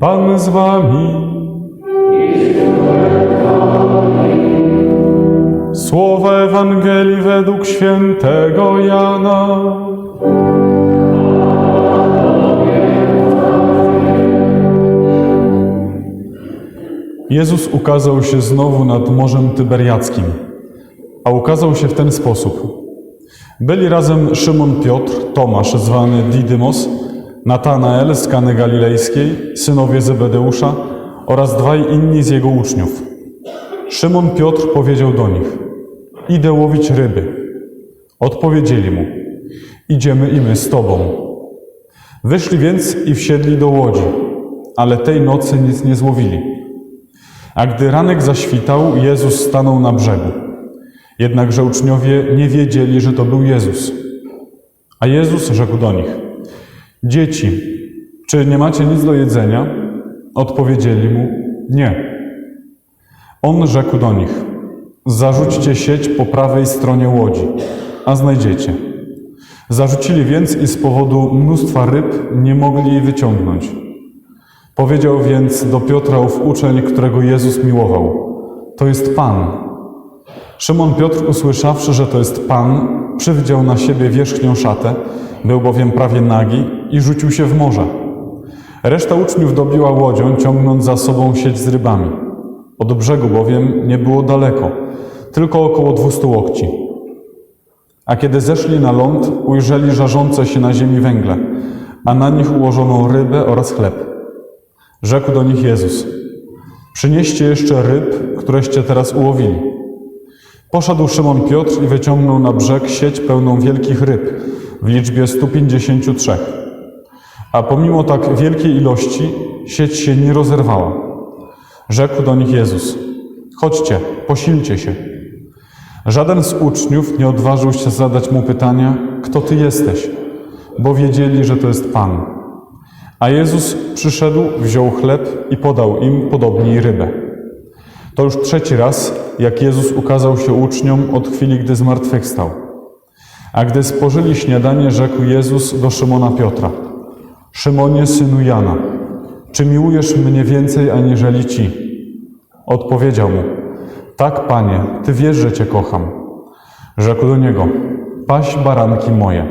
Pan z wami. Słowa Ewangelii według świętego Jana. Jezus ukazał się znowu nad Morzem Tyberiackim, a ukazał się w ten sposób. Byli razem Szymon Piotr, Tomasz zwany Didymos, Natanael z Kany Galilejskiej, synowie Zebedeusza oraz dwaj inni z jego uczniów. Szymon Piotr powiedział do nich: Idę łowić ryby. Odpowiedzieli mu: Idziemy i my z tobą. Wyszli więc i wsiedli do łodzi, ale tej nocy nic nie złowili. A gdy ranek zaświtał, Jezus stanął na brzegu. Jednakże uczniowie nie wiedzieli, że to był Jezus. A Jezus rzekł do nich: Dzieci, czy nie macie nic do jedzenia? Odpowiedzieli mu: Nie. On rzekł do nich: Zarzućcie sieć po prawej stronie łodzi, a znajdziecie. Zarzucili więc i z powodu mnóstwa ryb nie mogli jej wyciągnąć. Powiedział więc do Piotra ów uczeń, którego Jezus miłował: To jest Pan. Szymon Piotr, usłyszawszy, że to jest Pan, przywdział na siebie wierzchnią szatę, był bowiem prawie nagi i rzucił się w morze. Reszta uczniów dobiła łodzią, ciągnąc za sobą sieć z rybami. Od brzegu bowiem nie było daleko, tylko około dwustu łokci. A kiedy zeszli na ląd, ujrzeli żarzące się na ziemi węgle, a na nich ułożoną rybę oraz chleb. Rzekł do nich Jezus: Przynieście jeszcze ryb, któreście teraz ułowili. Poszedł Szymon Piotr i wyciągnął na brzeg sieć pełną wielkich ryb w liczbie 153. A pomimo tak wielkiej ilości sieć się nie rozerwała. Rzekł do nich Jezus: Chodźcie, posilcie się. Żaden z uczniów nie odważył się zadać mu pytania: Kto ty jesteś? Bo wiedzieli, że to jest Pan. A Jezus przyszedł, wziął chleb i podał im podobnie i rybę. To już trzeci raz, jak Jezus ukazał się uczniom od chwili, gdy zmartwychwstał. A gdy spożyli śniadanie, rzekł Jezus do Szymona Piotra: Szymonie, synu Jana, czy miłujesz mnie więcej aniżeli ci? Odpowiedział mu: Tak, panie, ty wiesz, że cię kocham. Rzekł do niego: Paś baranki moje.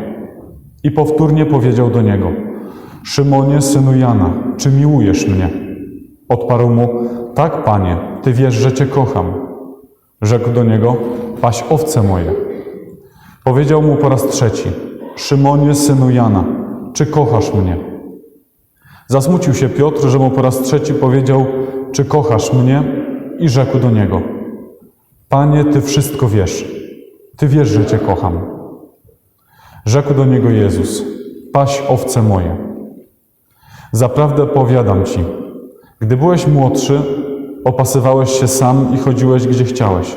I powtórnie powiedział do niego: Szymonie, synu Jana, czy miłujesz mnie? Odparł mu: Tak, panie, ty wiesz, że cię kocham. Rzekł do niego: Paś owce moje. Powiedział mu po raz trzeci: Szymonie, synu Jana, czy kochasz mnie? Zasmucił się Piotr, że mu po raz trzeci powiedział: Czy kochasz mnie? I rzekł do niego: Panie, ty wszystko wiesz. Ty wiesz, że cię kocham. Rzekł do niego Jezus: Paś owce moje. Zaprawdę powiadam ci, gdy byłeś młodszy, opasywałeś się sam i chodziłeś gdzie chciałeś.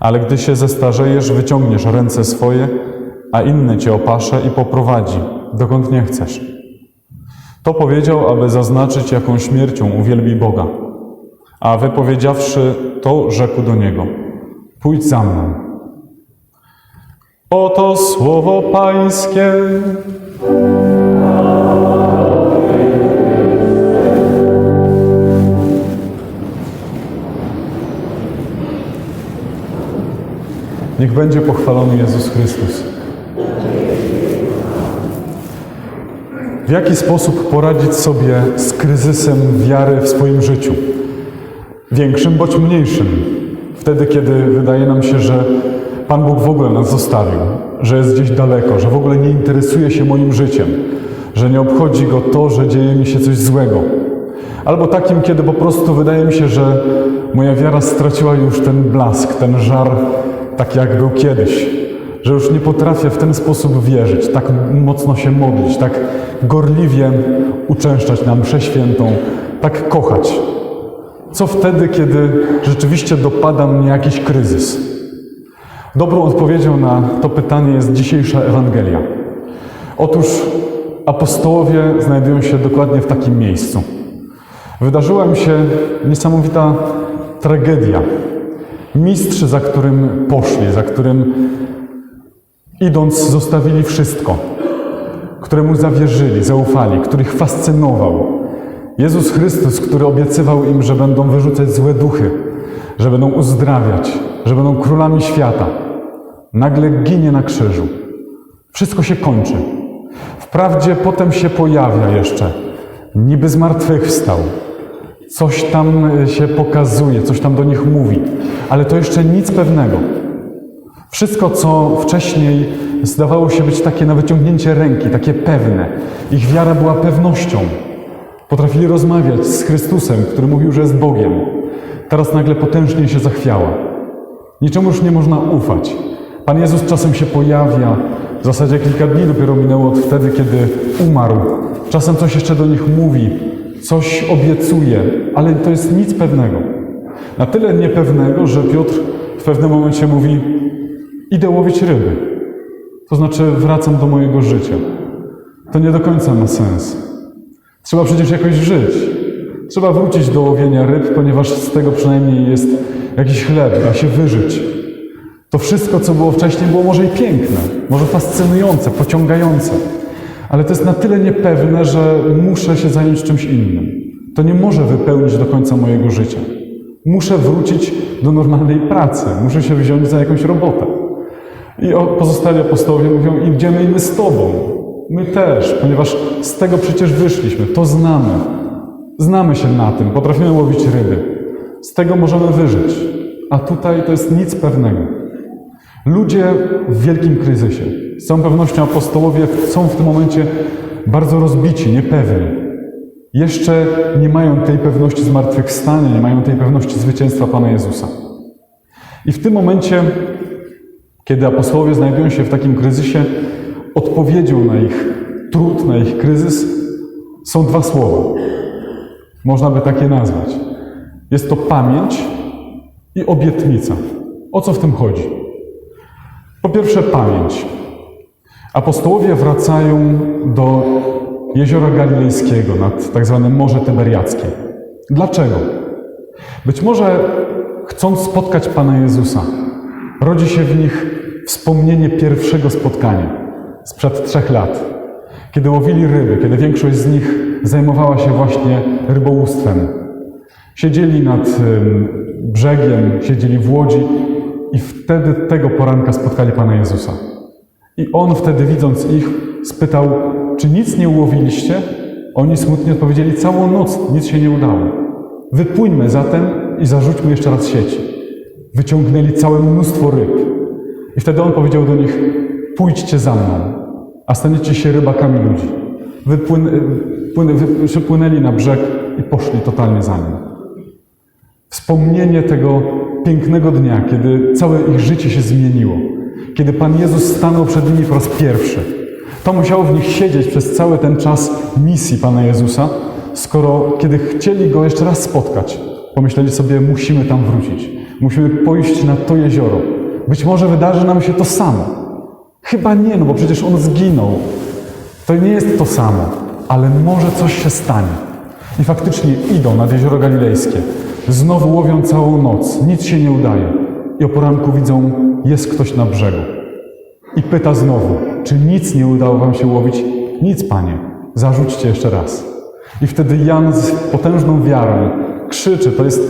Ale gdy się zestarzejesz, wyciągniesz ręce swoje, a inny cię opasze i poprowadzi, dokąd nie chcesz. To powiedział, aby zaznaczyć, jaką śmiercią uwielbi Boga. A wypowiedziawszy to, rzekł do niego: Pójdź za mną. Oto słowo Pańskie. Niech będzie pochwalony Jezus Chrystus. W jaki sposób poradzić sobie z kryzysem wiary w swoim życiu? Większym bądź mniejszym. Wtedy, kiedy wydaje nam się, że Pan Bóg w ogóle nas zostawił, że jest gdzieś daleko, że w ogóle nie interesuje się moim życiem, że nie obchodzi go to, że dzieje mi się coś złego. Albo takim, kiedy po prostu wydaje mi się, że moja wiara straciła już ten blask, ten żar, tak jak był kiedyś, że już nie potrafię w ten sposób wierzyć, tak mocno się modlić, tak gorliwie uczęszczać na mszę świętą, tak kochać. Co wtedy, kiedy rzeczywiście dopada mnie jakiś kryzys? Dobrą odpowiedzią na to pytanie jest dzisiejsza Ewangelia. Otóż apostołowie znajdują się dokładnie w takim miejscu. Wydarzyła im się niesamowita tragedia. Mistrz, za którym poszli, za którym idąc zostawili wszystko, któremu zawierzyli, zaufali, których fascynował. Jezus Chrystus, który obiecywał im, że będą wyrzucać złe duchy, że będą uzdrawiać, że będą królami świata, nagle ginie na krzyżu. Wszystko się kończy. Wprawdzie potem się pojawia jeszcze, niby zmartwychwstał. Coś tam e, się pokazuje, coś tam do nich mówi, ale to jeszcze nic pewnego. Wszystko, co wcześniej zdawało się być takie na wyciągnięcie ręki, takie pewne. Ich wiara była pewnością. Potrafili rozmawiać z Chrystusem, który mówił, że jest Bogiem. Teraz nagle potężnie się zachwiała. Niczemu już nie można ufać. Pan Jezus czasem się pojawia, w zasadzie kilka dni dopiero minęło od wtedy, kiedy umarł. Czasem coś jeszcze do nich mówi, coś obiecuje, ale to jest nic pewnego. Na tyle niepewnego, że Piotr w pewnym momencie mówi: Idę łowić ryby. To znaczy, wracam do mojego życia. To nie do końca ma sens. Trzeba przecież jakoś żyć. Trzeba wrócić do łowienia ryb, ponieważ z tego przynajmniej jest jakiś chleb, da się wyżyć. To wszystko, co było wcześniej, było może i piękne, może fascynujące, pociągające, ale to jest na tyle niepewne, że muszę się zająć czymś innym. To nie może wypełnić do końca mojego życia. Muszę wrócić do normalnej pracy, muszę się wziąć za jakąś robotę. I pozostali apostołowie mówią: Idziemy i my z Tobą. My też, ponieważ z tego przecież wyszliśmy, to znamy. Znamy się na tym, potrafimy łowić ryby. Z tego możemy wyżyć. A tutaj to jest nic pewnego. Ludzie w wielkim kryzysie. Z całą pewnością apostołowie są w tym momencie bardzo rozbici, niepewni. Jeszcze nie mają tej pewności zmartwychwstania, nie mają tej pewności zwycięstwa Pana Jezusa. I w tym momencie, kiedy apostołowie znajdują się w takim kryzysie, odpowiedzią na ich trud, na ich kryzys są dwa słowa. Można by takie nazwać. Jest to pamięć i obietnica. O co w tym chodzi? Po pierwsze, pamięć. Apostołowie wracają do jeziora galilejskiego nad tak zwane Morze Tyberiackie. Dlaczego? Być może chcąc spotkać Pana Jezusa, rodzi się w nich wspomnienie pierwszego spotkania sprzed trzech lat, kiedy łowili ryby, kiedy większość z nich zajmowała się właśnie rybołówstwem. Siedzieli nad brzegiem, siedzieli w łodzi i wtedy tego poranka spotkali Pana Jezusa. I On wtedy, widząc ich, spytał, czy nic nie ułowiliście? Oni smutnie odpowiedzieli, całą noc nic się nie udało. Wypłyńmy zatem i zarzućmy jeszcze raz sieci. Wyciągnęli całe mnóstwo ryb. I wtedy On powiedział do nich, pójdźcie za mną, a staniecie się rybakami ludzi. Wypłyn, płyn, wy, przypłynęli na brzeg i poszli totalnie za nim. Wspomnienie tego pięknego dnia, kiedy całe ich życie się zmieniło, kiedy Pan Jezus stanął przed nimi po raz pierwszy. To musiało w nich siedzieć przez cały ten czas misji Pana Jezusa, skoro kiedy chcieli Go jeszcze raz spotkać, pomyśleli sobie, musimy tam wrócić, musimy pójść na to jezioro. Być może wydarzy nam się to samo. Chyba nie, no bo przecież On zginął. To nie jest to samo, ale może coś się stanie. I faktycznie idą nad jezioro galilejskie. Znowu łowią całą noc, nic się nie udaje. I o poranku widzą, jest ktoś na brzegu. I pyta znowu, czy nic nie udało wam się łowić? Nic, panie, zarzućcie jeszcze raz. I wtedy Jan z potężną wiarą krzyczy, to jest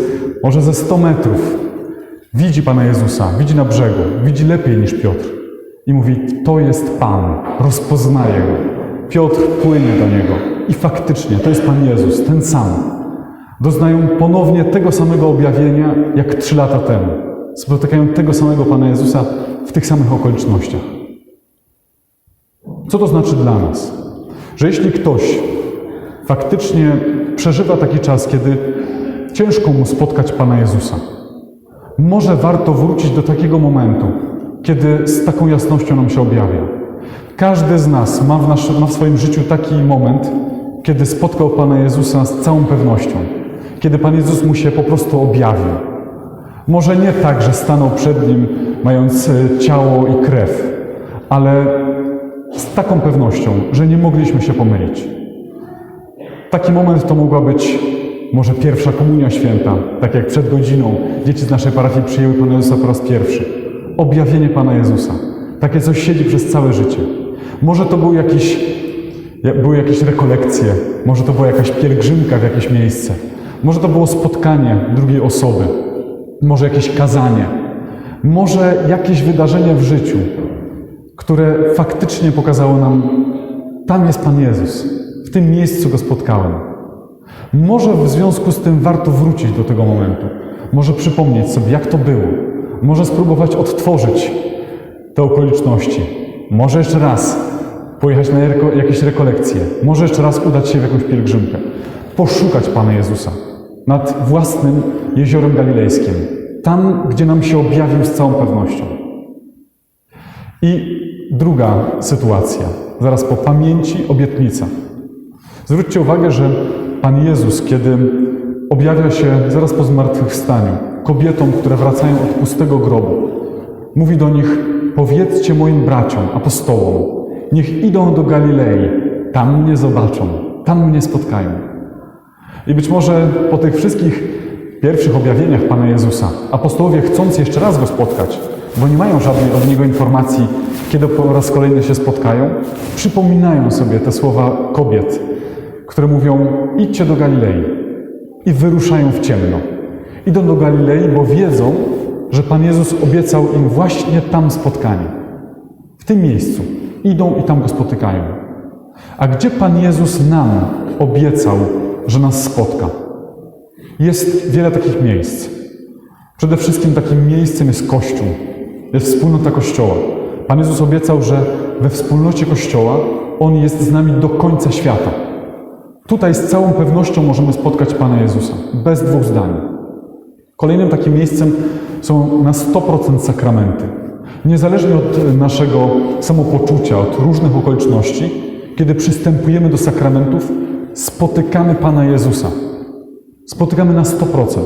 może ze 100 metrów. Widzi Pana Jezusa, widzi na brzegu, widzi lepiej niż Piotr. I mówi, to jest Pan, rozpoznaje Go. Piotr płynie do Niego. I faktycznie, to jest Pan Jezus, ten sam. Doznają ponownie tego samego objawienia, jak trzy lata temu. Spotykają tego samego Pana Jezusa w tych samych okolicznościach. Co to znaczy dla nas? Że jeśli ktoś faktycznie przeżywa taki czas, kiedy ciężko mu spotkać Pana Jezusa, może warto wrócić do takiego momentu, kiedy z taką jasnością nam się objawia. Każdy z nas ma w, nasz, ma w swoim życiu taki moment, kiedy spotkał Pana Jezusa z całą pewnością, kiedy Pan Jezus mu się po prostu objawił. Może nie tak, że stanął przed nim, mając e, ciało i krew, ale z taką pewnością, że nie mogliśmy się pomylić. Taki moment to mogła być może pierwsza komunia święta, tak jak przed godziną dzieci z naszej parafii przyjęły Pana Jezusa po raz pierwszy. Objawienie Pana Jezusa. Takie coś siedzi przez całe życie. Może to był jakiś Ja- Były jakieś rekolekcje, może to była jakaś pielgrzymka w jakieś miejsce, może to było spotkanie drugiej osoby, może jakieś kazanie, może jakieś wydarzenie w życiu, które faktycznie pokazało nam, tam jest Pan Jezus, w tym miejscu go spotkałem. Może w związku z tym warto wrócić do tego momentu, może przypomnieć sobie, jak to było, może spróbować odtworzyć te okoliczności, może jeszcze raz pojechać na jakieś rekolekcje, może jeszcze raz udać się w jakąś pielgrzymkę, poszukać Pana Jezusa nad własnym jeziorem galilejskim, tam, gdzie nam się objawił z całą pewnością. I druga sytuacja, zaraz po pamięci, obietnica. Zwróćcie uwagę, że Pan Jezus, kiedy objawia się zaraz po zmartwychwstaniu kobietom, które wracają od pustego grobu, mówi do nich: Powiedzcie moim braciom, apostołom, niech idą do Galilei, tam mnie zobaczą, tam mnie spotkają. I być może po tych wszystkich pierwszych objawieniach Pana Jezusa, apostołowie chcąc jeszcze raz go spotkać, bo nie mają żadnej od niego informacji, kiedy po raz kolejny się spotkają, przypominają sobie te słowa kobiet, które mówią: idźcie do Galilei i wyruszają w ciemno. Idą do Galilei, bo wiedzą, że Pan Jezus obiecał im właśnie tam spotkanie. W tym miejscu. Idą i tam go spotykają. A gdzie Pan Jezus nam obiecał, że nas spotka? Jest wiele takich miejsc. Przede wszystkim takim miejscem jest Kościół, jest wspólnota Kościoła. Pan Jezus obiecał, że we wspólnocie Kościoła On jest z nami do końca świata. Tutaj z całą pewnością możemy spotkać Pana Jezusa, bez dwóch zdań. Kolejnym takim miejscem są na 100% sakramenty. Niezależnie od naszego samopoczucia, od różnych okoliczności, kiedy przystępujemy do sakramentów, spotykamy Pana Jezusa. Spotykamy na 100%.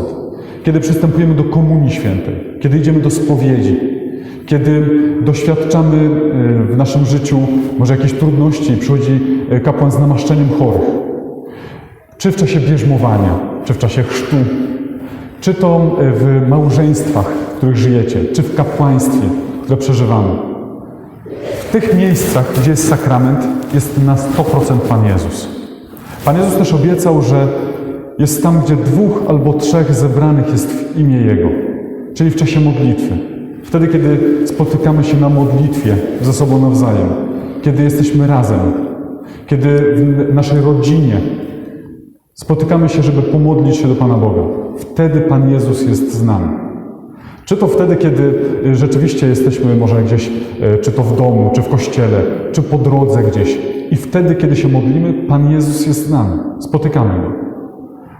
Kiedy przystępujemy do Komunii Świętej, kiedy idziemy do spowiedzi, kiedy doświadczamy e, w naszym życiu może jakieś trudności, przychodzi e, kapłan z namaszczeniem chorych, czy w czasie bierzmowania, czy w czasie chrztu, czy to e, w małżeństwach, w których żyjecie, czy w kapłaństwie, które przeżywamy. W tych miejscach, gdzie jest sakrament, jest na 100% Pan Jezus. Pan Jezus też obiecał, że jest tam, gdzie dwóch albo trzech zebranych jest w imię Jego, czyli w czasie modlitwy. Wtedy, kiedy spotykamy się na modlitwie ze sobą nawzajem, kiedy jesteśmy razem, kiedy w naszej rodzinie spotykamy się, żeby pomodlić się do Pana Boga. Wtedy Pan Jezus jest z nami. Czy to wtedy, kiedy y, rzeczywiście jesteśmy może gdzieś, y, czy to w domu, czy w kościele, czy po drodze gdzieś. I wtedy, kiedy się modlimy, Pan Jezus jest z nami. Spotykamy Go.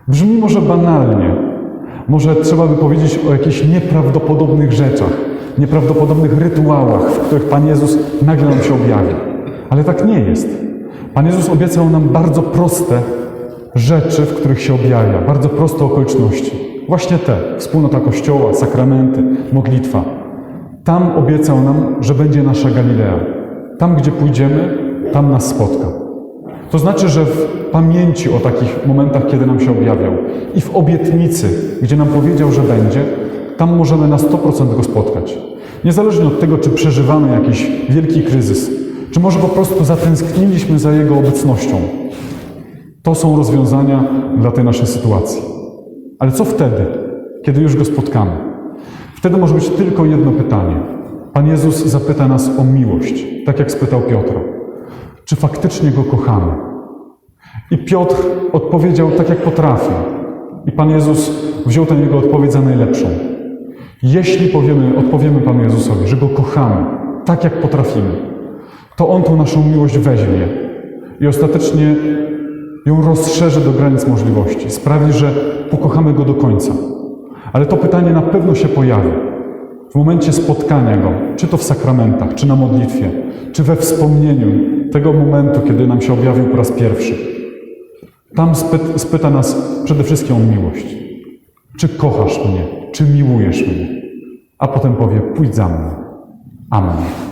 Brzmi może banalnie. Może trzeba by powiedzieć o jakichś nieprawdopodobnych rzeczach, nieprawdopodobnych rytuałach, w których Pan Jezus nagle nam się objawia. Ale tak nie jest. Pan Jezus obiecał nam bardzo proste rzeczy, w których się objawia, bardzo proste okoliczności. Właśnie te, wspólnota Kościoła, sakramenty, modlitwa. Tam obiecał nam, że będzie nasza Galilea. Tam, gdzie pójdziemy, tam nas spotka. To znaczy, że w pamięci o takich momentach, kiedy nam się objawiał i w obietnicy, gdzie nam powiedział, że będzie, tam możemy na 100% go spotkać. Niezależnie od tego, czy przeżywamy jakiś wielki kryzys, czy może po prostu zatęskniliśmy za jego obecnością. To są rozwiązania dla tej naszej sytuacji. Ale co wtedy, kiedy już go spotkamy? Wtedy może być tylko jedno pytanie. Pan Jezus zapyta nas o miłość, tak jak spytał Piotra. Czy faktycznie go kochamy? I Piotr odpowiedział tak, jak potrafił. I Pan Jezus wziął tę jego odpowiedź za najlepszą. Jeśli powiemy, odpowiemy Panu Jezusowi, że go kochamy, tak jak potrafimy, to On tą naszą miłość weźmie i ostatecznie ją rozszerzy do granic możliwości. Sprawi, że pokochamy Go do końca. Ale to pytanie na pewno się pojawi w momencie spotkania Go, czy to w sakramentach, czy na modlitwie, czy we wspomnieniu tego momentu, kiedy nam się objawił po raz pierwszy. Tam spyt, spyta nas przede wszystkim o miłość. Czy kochasz mnie? Czy miłujesz mnie? A potem powie, pójdź za mną. Amen.